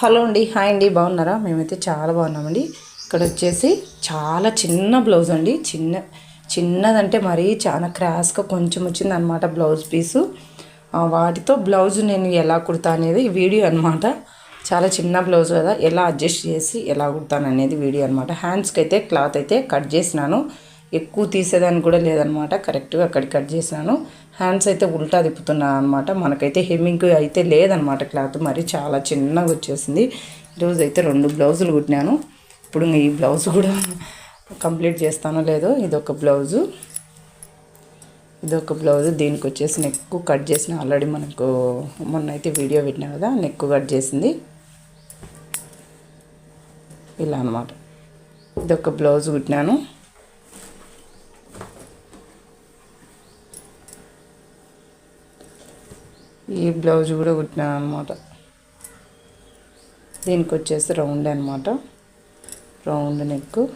Hello అండి hi అండి బాగున్నారా? మేమైతే చాలా బాగున్నామండి. ఇక్కడ వచ్చేసి చాలా చిన్న బ్లౌజ్ అండి. చిన్న చిన్నదంటే మరీ చాలా క్రాస్గా కొంచెం వచ్చింది అనమాట బ్లౌజ్ పీసు. వాటితో బ్లౌజ్ నేను ఎలా కుడతా అనేది వీడియో అనమాట చాలా చిన్న బ్లౌజ్ కదా ఎలా అడ్జస్ట్ చేసి ఎలా కుడతాను అనేది వీడియో అనమాట హ్యాండ్స్కి అయితే క్లాత్ అయితే కట్ చేసినాను. ఎక్కువ తీసేదానికి కూడా లేదనమాట కరెక్ట్గా అక్కడికి కట్ చేసినాను. హ్యాండ్స్ అయితే ఉల్టా తిప్పుతున్నాను అనమాట మనకైతే హెమ్మింగ్ అయితే లేదనమాట క్లాత్. మరి చాలా చిన్నగా వచ్చేసింది. ఈరోజు అయితే రెండు బ్లౌజులు కుట్టినాను. ఇప్పుడు ఈ బ్లౌజ్ కూడా కంప్లీట్ చేస్తానో లేదో ఇదొక బ్లౌజు. ఇదొక బ్లౌజ్. దీనికి వచ్చేసి నెక్ కట్ చేసిన ఆల్రెడీ మనకు మొన్న అయితే వీడియో పెట్టినా కదా నెక్ కట్ చేసింది. ఇలా అనమాట ఇదొక బ్లౌజ్ కుట్టినాను. ఈ బ్లౌజ్ కూడా కుట్టినాను అనమాట దీనికి వచ్చేసి రౌండ్ అనమాట రౌండ్ నెక్.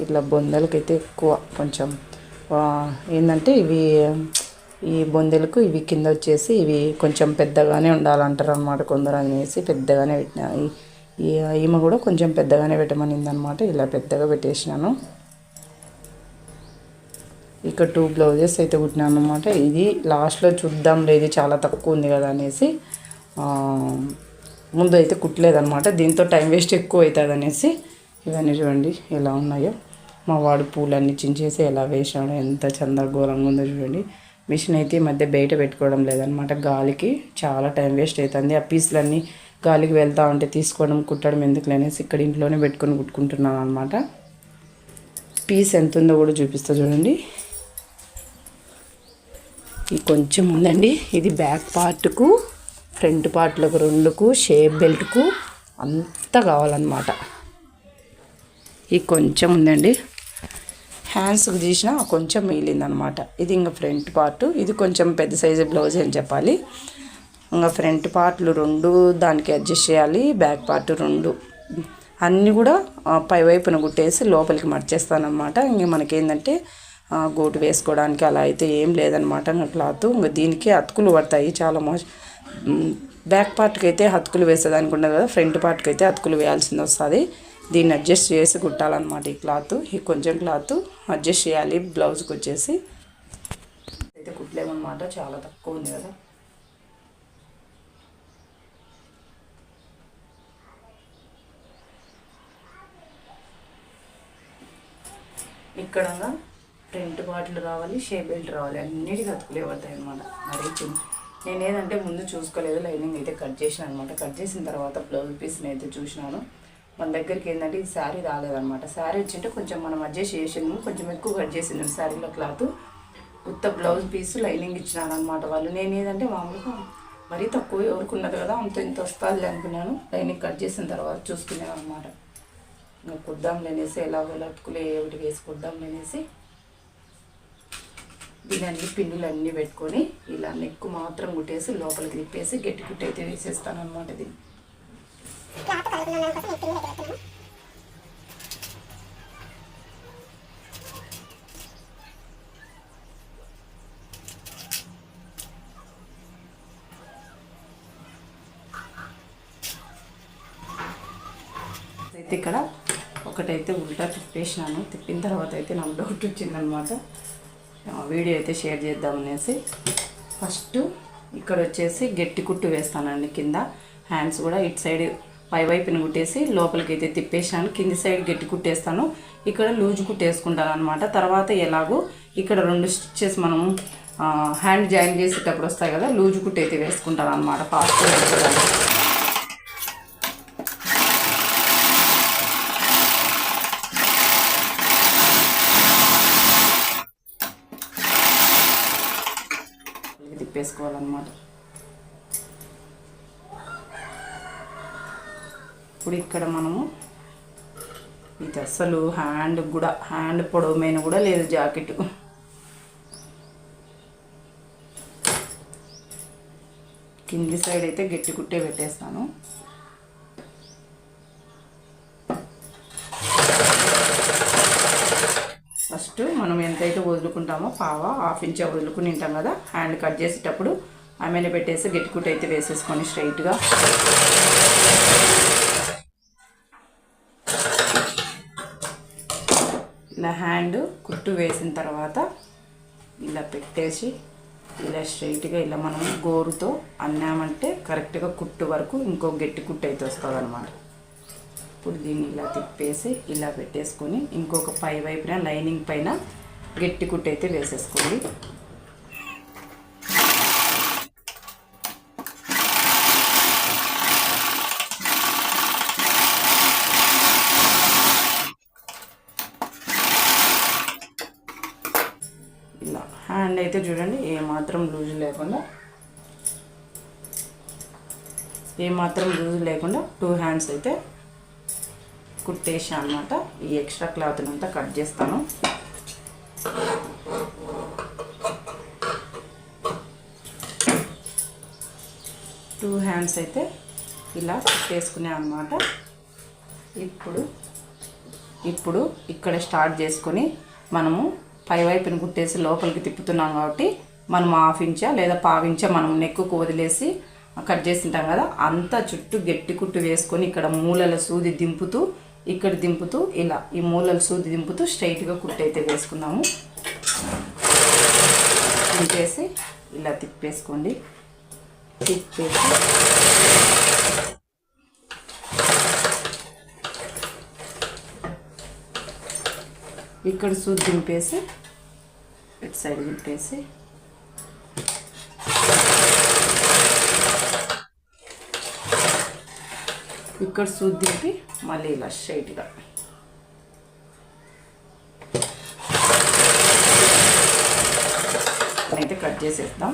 ఇట్లా బొందలకైతే ఎక్కువ కొంచెం ఏంటంటే ఇవి ఈ బొందెలకు ఇవి కింద వచ్చేసి ఇవి కొంచెం పెద్దగానే ఉండాలంటారు అనమాట కొందరు అనేసి పెద్దగానే పెట్టిన. ఈ- ఈ ఈమె కూడా కొంచెం పెద్దగానే పెట్టమనింది అనమాట ఇలా పెద్దగా పెట్టేసినాను. ఇక్కడ టూ బ్లౌజెస్ అయితే కుట్టినాను అనమాట ఇది లాస్ట్లో చూద్దాం లేదు చాలా తక్కువ ఉంది కదా అనేసి. ముందు అయితే కుట్టలేదనమాట దీంతో టైం వేస్ట్ ఎక్కువ అవుతుంది అనేసి ఇవన్నీ చూడండి ఎలా ఉన్నాయో. మా వాడు పూలన్నీ చించేసి ఎలా వేసాడో ఎంత చందరఘోరంగా ఉందో చూడండి. మిషన్ అయితే ఈ మధ్య బయట పెట్టుకోవడం లేదనమాట గాలికి చాలా టైం వేస్ట్ అవుతుంది. ఆ పీసులన్నీ గాలికి వెళ్తా ఉంటే తీసుకోవడం కుట్టడం ఎందుకు అనేసి ఇక్కడ ఇంట్లోనే పెట్టుకొని కుట్టుకుంటున్నాను అనమాట పీస్ ఎంత ఉందో కూడా చూపిస్తా చూడండి. ఈ కొంచెం ఉందండి. ఇది బ్యాక్ పార్ట్కు ఫ్రంట్ పార్ట్లకు రెండుకు షేప్ బెల్ట్కు అంతా కావాలన్నమాట. ఈ కొంచెం ఉందండి. హ్యాండ్స్కి తీసిన కొంచెం మిగిలిందనమాట ఇది ఇంకా ఫ్రంట్ పార్ట్ ఇది కొంచెం పెద్ద సైజు బ్లౌజ్ అని చెప్పాలి. ఇంకా ఫ్రంట్ పార్ట్లు రెండు దానికి అడ్జస్ట్ చేయాలి బ్యాక్ పార్ట్ రెండు. అన్నీ కూడా పై వైపున కుట్టేసి లోపలికి మర్చేస్తానమాట ఇంక మనకేంటంటే గోటు వేసుకోవడానికి అలా అయితే ఏం లేదనమాట నా క్లాత్. ఇంకా దీనికి అతుకులు పడతాయి చాలా మోస్ బ్యాక్ పార్ట్కి అయితే అతుకులు వేసేదానికి ఉండదు కదా ఫ్రంట్ పార్ట్కి అయితే అతుకులు వేయాల్సింది వస్తుంది. దీన్ని అడ్జస్ట్ చేసి కుట్టాలన్నమాట ఈ క్లాత్. ఈ కొంచెం క్లాత్ అడ్జస్ట్ చేయాలి బ్లౌజ్కి వచ్చేసి. అయితే కుట్టలేమన్నమాట చాలా తక్కువ ఉంది కదా. ఇక్కడ ఫ్రంట్ బాటిల్ రావాలి షేప్ బెల్ట్ రావాలి అన్నిటికీ అతుకులే పడతాయి అనమాట మరీ చిన్న. నేను ఏదంటే ముందు చూసుకోలేదు లైనింగ్ అయితే కట్ చేసిన అనమాట కట్ చేసిన తర్వాత బ్లౌజ్ పీస్ని అయితే చూసినాను. మన దగ్గరికి ఏంటంటే ఈ శారీ రాలేదనమాట శారీ వచ్చింటే కొంచెం మనం అడ్జస్ట్ చేసినాము కొంచెం ఎక్కువ కట్ చేసింది శారీలో క్లాత్. కొత్త బ్లౌజ్ పీస్ లైనింగ్ ఇచ్చినారనమాట వాళ్ళు. నేను ఏదంటే మామూలుగా మరీ తక్కువ ఎవరికి ఉన్నది కదా అంత ఇంత వస్తుంది అనుకున్నాను. లైనింగ్ కట్ చేసిన తర్వాత చూసుకున్నాను అనమాట ఇంకా కుద్దాం లేనేసి ఎలాగో లతుకులు ఏమిటి వేసి కుద్దాం లేనేసి అన్ని పిన్నులు అన్నీ పెట్టుకొని ఇలా నెక్కు మాత్రం కుట్టేసి లోపలికి తిప్పేసి గట్టి కుట్టి అయితే వేసేస్తాను అనమాట ఇది అయితే ఇక్కడ ఒకటైతే ఉల్టా తిప్పేసినాను. తిప్పిన తర్వాత అయితే నాకు డౌట్ వచ్చిందనమాట వీడియో అయితే షేర్ చేద్దామనేసి ఫస్ట్ ఇక్కడ వచ్చేసి గట్టి కుట్టు వేస్తానండి కింద. హ్యాండ్స్ కూడా ఇటు సైడ్ పై వైపున కుట్టేసి లోపలికి అయితే తిప్పేసాను కింది సైడ్ గట్టి కుట్టేస్తాను ఇక్కడ లూజ్ కుట్టేసుకుంటాను అనమాట తర్వాత ఎలాగో ఇక్కడ రెండు స్టిచ్చెస్ మనం హ్యాండ్ జాయిన్ చేసేటప్పుడు వస్తాయి కదా లూజ్ కుట్టైతే అయితే వేసుకుంటాను అనమాట ఫాస్ట్గా వేసుకోవడానికి ఇది తిప్పేసుకోవాలన్నమాట ఇప్పుడు ఇక్కడ మనము ఇది అసలు హ్యాండ్ కూడా హ్యాండ్ పొడవమైన కూడా లేదు జాకెట్. కింది సైడ్ అయితే గట్టి కుట్టే పెట్టేస్తాను. ఫస్ట్ మనం ఎంతైతే వదులుకుంటామో పావ హాఫ్ ఇంచ్ వదులుకుని ఉంటాం కదా హ్యాండ్ కట్ చేసేటప్పుడు ఆమెను పెట్టేసి గట్టికుట్టు అయితే వేసేసుకొని స్ట్రైట్గా ఇలా హ్యాండ్ కుట్టు వేసిన తర్వాత ఇలా పెట్టేసి ఇలా స్ట్రైట్గా ఇలా మనం గోరుతో అన్నామంటే కరెక్ట్గా కుట్టు వరకు ఇంకో గట్టి కుట్టు అయితే వస్తుంది అనమాట ఇప్పుడు దీన్ని ఇలా తిప్పేసి ఇలా పెట్టేసుకొని ఇంకొక పై వైపున లైనింగ్ పైన గట్టి కుట్టు అయితే వేసేసుకోండి ఇలా హ్యాండ్ అయితే చూడండి ఏ మాత్రం లూజ్ లేకుండా ఏ మాత్రం లూజ్ లేకుండా టూ హ్యాండ్స్ అయితే కుట్టేసాను అనమాట ఈ ఎక్స్ట్రా క్లాత్ని అంతా కట్ చేస్తాను. టూ హ్యాండ్స్ అయితే ఇలా కుట్టేసుకునే అనమాట ఇప్పుడు ఇప్పుడు ఇక్కడ స్టార్ట్ చేసుకొని మనము పై వైపుని కుట్టేసి లోపలికి తిప్పుతున్నాం కాబట్టి మనం హాఫ్ ఇంచా లేదా పావించా మనం నెక్కుకు వదిలేసి కట్ చేసింటాం కదా అంతా చుట్టూ గట్టి కుట్టు వేసుకొని ఇక్కడ మూలల సూది దింపుతూ ఇక్కడ దింపుతూ ఇలా ఈ మూలల సూది దింపుతూ స్ట్రైట్గా కుట్టు అయితే వేసుకుందాము. దింపేసి ఇలా తిప్పేసుకోండి. తిప్పేసి ఇక్కడ సూది దింపేసి ఇటు సైడ్ దింపేసి. ఇక్కడ సూది దింపి మళ్ళీ ఇలా స్ట్రైట్గా అయితే కట్ చేసేద్దాం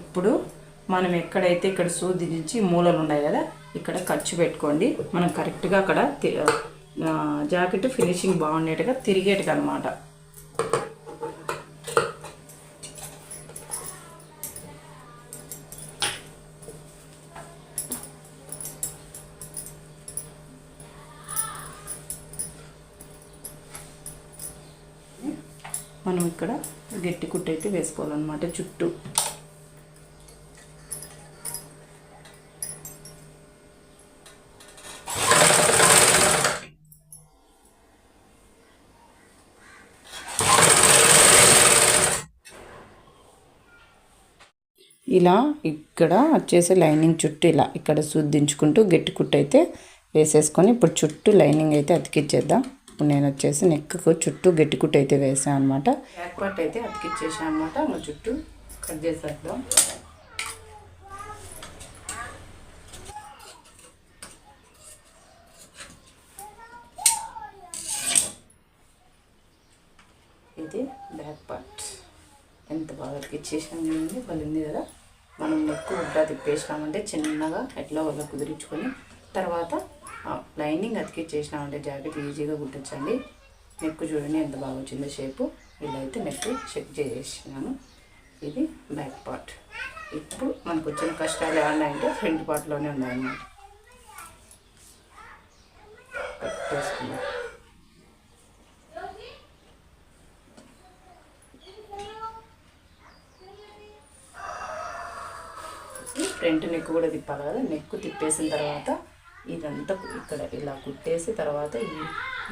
ఇప్పుడు మనం ఎక్కడైతే ఇక్కడ సూది నుంచి మూలలు ఉన్నాయి కదా ఇక్కడ ఖర్చు పెట్టుకోండి. మనం కరెక్ట్గా అక్కడ జాకెట్ ఫినిషింగ్ బాగుండేట్టుగా తిరిగేట్టుగా అనమాట మనం ఇక్కడ గట్టి కుట్టయితే వేసుకోవాలన్నమాట చుట్టూ. ఇలా ఇక్కడ వచ్చేసి లైనింగ్ చుట్టూ ఇలా ఇక్కడ శుద్ధించుకుంటూ గట్టి కుట్టు అయితే వేసేసుకొని ఇప్పుడు చుట్టూ లైనింగ్ అయితే అతికిచ్చేద్దాం. ఇప్పుడు నేను వచ్చేసి నెక్కు చుట్టూ గట్టి కుట్టు అయితే వేసాను అనమాట బ్యాక్ పార్ట్ అయితే అతికిచ్చేసాను అనమాట ఇంకా చుట్టూ కట్ చేసేద్దాం. ఇది బ్యాక్ పార్ట్. ఎంత బాగా అతికిచ్చేసాను కదా. మనం నెక్కు ఉడ్డా తిప్పేసినామంటే చిన్నగా ఎట్లా వల్ల కుదిరించుకొని తర్వాత లైనింగ్ లైనింగ్ అతికిచ్చేసినామంటే జాకెట్ ఈజీగా కుట్టచ్చండి. నెక్ చూడండి ఎంత బాగా వచ్చిందో షేపు. ఇలా అయితే నెక్ చెక్ చేసేసినాను. ఇది బ్యాక్ పార్ట్. ఇప్పుడు మనకు వచ్చిన కష్టాలు ఏమన్నా అంటే ఫ్రంట్ పార్ట్లోనే ఉన్నాయన్నమాట. కట్టేసుకుందాం ఫ్రంట్ నెక్ కూడా తిప్పాలి కదా. నెక్ తిప్పేసిన తర్వాత ఇదంతా ఇక్కడ ఇలా కుట్టేసి తర్వాత ఈ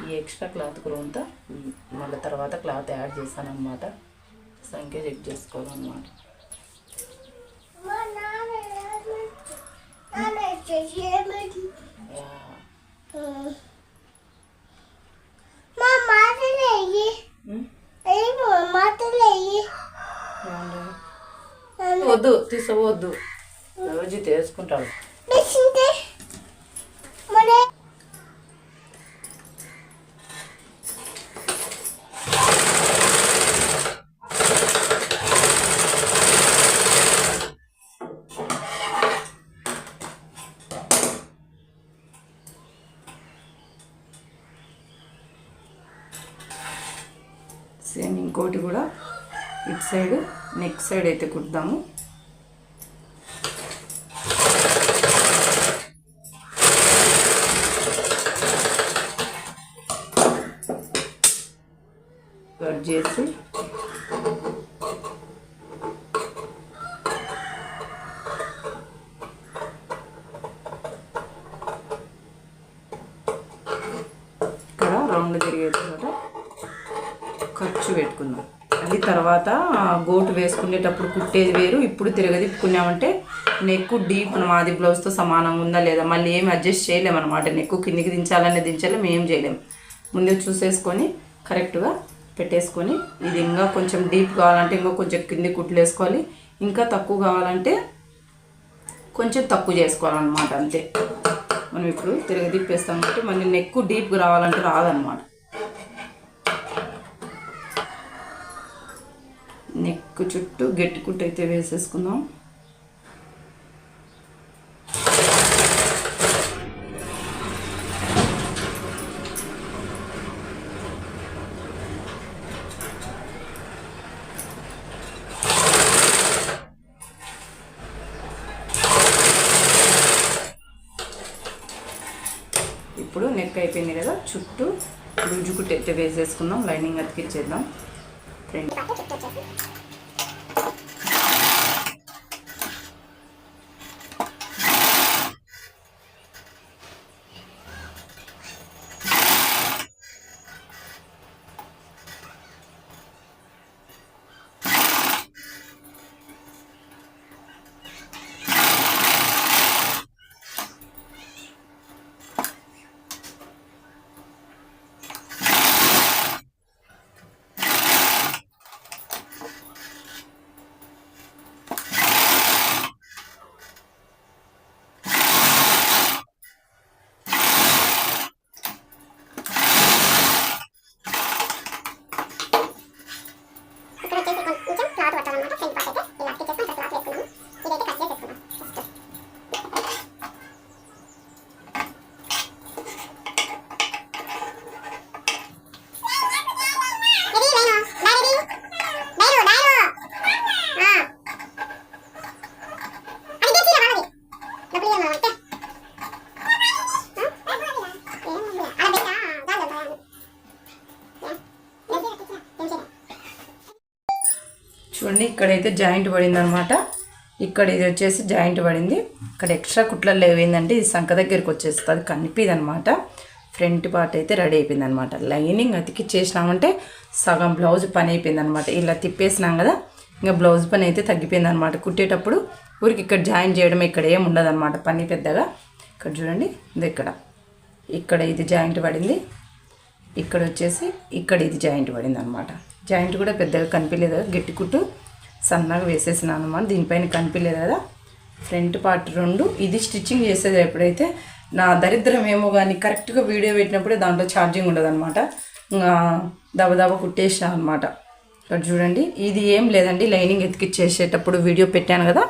ఈ ఎక్స్ట్రా క్లాత్ కూడా అంతా మళ్ళీ తర్వాత క్లాత్ యాడ్ చేశాను అనమాట సంఖ్య చెక్ చేసుకోవాలన్నమాట? వద్దు తీసుకోవద్దు రోజు తీసుకుంటాడు సేమ్ ఇంకోటి కూడా ఇటు సైడ్ నెక్ సైడ్ అయితే కుడదాము కట్ చేసి ఇక్కడ రౌండ్ తిరిగే చోట ఖర్చు పెట్టుకుందాం. అది తర్వాత గోటు వేసుకునేటప్పుడు కుట్టేది వేరు ఇప్పుడు తిరగదిప్పుకున్నామంటే నెక్ డీప్ మాది బ్లౌజ్తో సమానంగా ఉందా లేదా మళ్ళీ ఏమి అడ్జస్ట్ చేయలేము అనమాట నెక్ కిందికి దించాలనే దించలేము ఏం చేయలేము ముందే చూసేసుకొని కరెక్ట్గా పెట్టేసుకొని ఇది ఇంకా కొంచెం డీప్ కావాలంటే ఇంకా కొంచెం కింది కుట్లు వేసుకోవాలి. ఇంకా తక్కువ కావాలంటే కొంచెం తక్కువ చేసుకోవాలన్నమాట అంతే. మనం ఇప్పుడు తిరగదిప్పేస్తాం కాబట్టి మళ్ళీ నెక్ డీప్ రావాలంటే రాదనమాట ముక్కు చుట్టూ గట్టి కుట్టు అయితే వేసేసుకుందాం. ఇప్పుడు నెక్ అయిపోయింది కదా చుట్టూ లూజు కుట్టైతే వేసేసుకుందాం లైనింగ్ అతికిచ్చేద్దాం. ఫ్రెండ్ ఇక్కడ వచ్చేసి కొంచెం క్లాత్ పట్టాలన్నమాట ఫ్రంట్ పార్ట్ అయితే ఇలా అతికేసుకొని ఇక్కడ క్లాత్ వేసుకున్నాము ఇదైతే కట్ చేసేసుకున్నాం ఫస్ట్ ఇది లైను డైరీ డైరు డైరు ఆ అది తెచ్చి వాళ్ళది డబ్బులు ఇవ్వమా అంటే అలా పెట్టా గాలి ఉంటాయా చూడండి ఇక్కడైతే జాయింట్ పడింది అనమాట ఇక్కడ ఇది వచ్చేసి జాయింట్ పడింది. ఇక్కడ ఎక్స్ట్రా కుట్లలో లేవేందంటే ఇది సంఖ దగ్గరికి వచ్చేస్తుంది కనిపిది అనమాట ఫ్రంట్ పార్ట్ అయితే రెడీ అయిపోయింది అనమాట లైనింగ్ అతికి చేసినామంటే సగం బ్లౌజ్ పని అయిపోయింది అనమాట ఇలా తిప్పేసినాం కదా ఇంకా బ్లౌజ్ పని అయితే తగ్గిపోయింది అనమాట కుట్టేటప్పుడు ఊరికి ఇక్కడ జాయిన్ చేయడం ఇక్కడ ఏం అనమాట పని పెద్దగా. ఇక్కడ చూడండి ఇది ఇక్కడ. ఇక్కడ ఇది జాయింట్ పడింది. ఇక్కడ వచ్చేసి ఇక్కడ ఇది జాయింట్ పడింది అనమాట జాయింట్ కూడా పెద్దగా కనిపించలేదు కదా. గట్టి కుట్టు సన్నగా వేసేసినాను అనమాట దీనిపైన కనిపించలేదు కదా. ఫ్రంట్ పార్ట్ రెండు. ఇది స్టిచ్చింగ్ చేసేది ఎప్పుడైతే నా దరిద్రం ఏమో కానీ కరెక్ట్గా వీడియో పెట్టినప్పుడే దాంట్లో ఛార్జింగ్ ఉండదు అనమాట దబదబ కుట్టేసిన అనమాట ఇక్కడ చూడండి. ఇది ఏం లేదండి. లైనింగ్ ఎతికిచ్చేసేటప్పుడు వీడియో పెట్టాను కదా.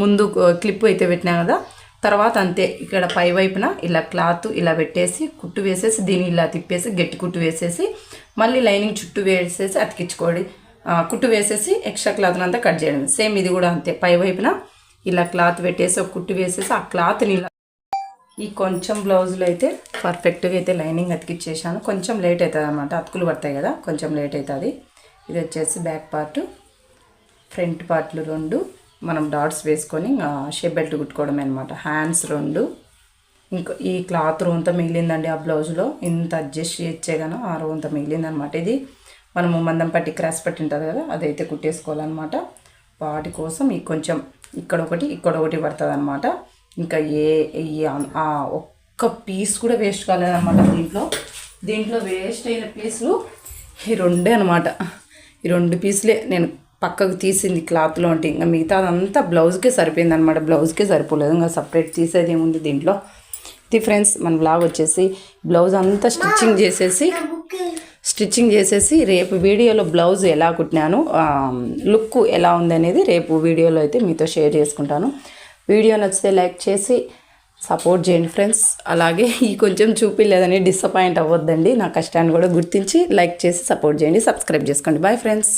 ముందు క్లిప్ అయితే పెట్టినాను కదా. తర్వాత అంతే ఇక్కడ పై వైపున ఇలా క్లాత్ ఇలా పెట్టేసి కుట్టు వేసేసి దీన్ని ఇలా తిప్పేసి గట్టి కుట్టు వేసేసి మళ్ళీ లైనింగ్ చుట్టూ వేసేసి అతికించుకోండి. కుట్టు వేసేసి ఎక్స్ట్రా క్లాత్ అంతా కట్ చేయడం. సేమ్ ఇది కూడా అంతే పై వైపున ఇలా క్లాత్ పెట్టేసి ఒక కుట్టు వేసేసి ఆ క్లాత్ని ఇలా ఈ కొంచెం బ్లౌజులు అయితే పర్ఫెక్ట్గా అయితే లైనింగ్ అతికిచ్చేసాను. కొంచెం లేట్ అవుతుంది అనమాట అతుకులు పడతాయి కదా కొంచెం లేట్ అవుతుంది. ఇది వచ్చేసి బ్యాక్ పార్ట్ ఫ్రంట్ పార్ట్లు రెండు. మనం డాట్స్ వేసుకొని షేప్ బెల్ట్ కుట్టుకోవడమే అనమాట హ్యాండ్స్ రెండు. ఇంకా ఈ క్లాత్ రోంత మిగిలిందండి ఆ బ్లౌజ్లో. ఇంత అడ్జస్ట్ చేయగాను ఆ రోంత మిగిలిందనమాట ఇది మనము మందం పట్టి క్రాస్ పట్టి ఉంటుంది కదా అదైతే కుట్టేసుకోవాలన్నమాట. వాటి కోసం ఈ కొంచెం ఇక్కడ ఒకటి ఇక్కడ ఒకటి పడుతుంది అనమాట ఇంకా ఏ ఆ ఒక్క పీస్ కూడా వేస్ట్ కాలేదన్నమాట దీంట్లో. దీంట్లో వేస్ట్ అయిన పీసులు ఈ రెండే అనమాట ఈ రెండు పీసులే. నేను పక్కకు తీసింది క్లాత్లో అంటే ఇంకా మిగతా అదంతా బ్లౌజ్కే సరిపోయింది అనమాట బ్లౌజ్కే సరిపోలేదు. ఇంకా సపరేట్ తీసేది ఏముంది దీంట్లో? ఇది ఫ్రెండ్స్ మన బ్లాగ్ వచ్చేసి బ్లౌజ్ అంతా స్టిచ్చింగ్ చేసేసి స్టిచ్చింగ్ చేసేసి రేపు వీడియోలో బ్లౌజ్ ఎలా కుట్టినాను లుక్ ఎలా ఉంది అనేది రేపు వీడియోలో అయితే మీతో షేర్ చేసుకుంటాను. వీడియో నచ్చితే లైక్ చేసి సపోర్ట్ చేయండి ఫ్రెండ్స్. అలాగే ఈ కొంచెం చూపిలేదని డిసప్పాయింట్ అవ్వద్దండి. నా కష్టాన్ని కూడా గుర్తించి లైక్ చేసి సపోర్ట్ చేయండి. సబ్స్క్రైబ్ చేసుకోండి. Bye friends.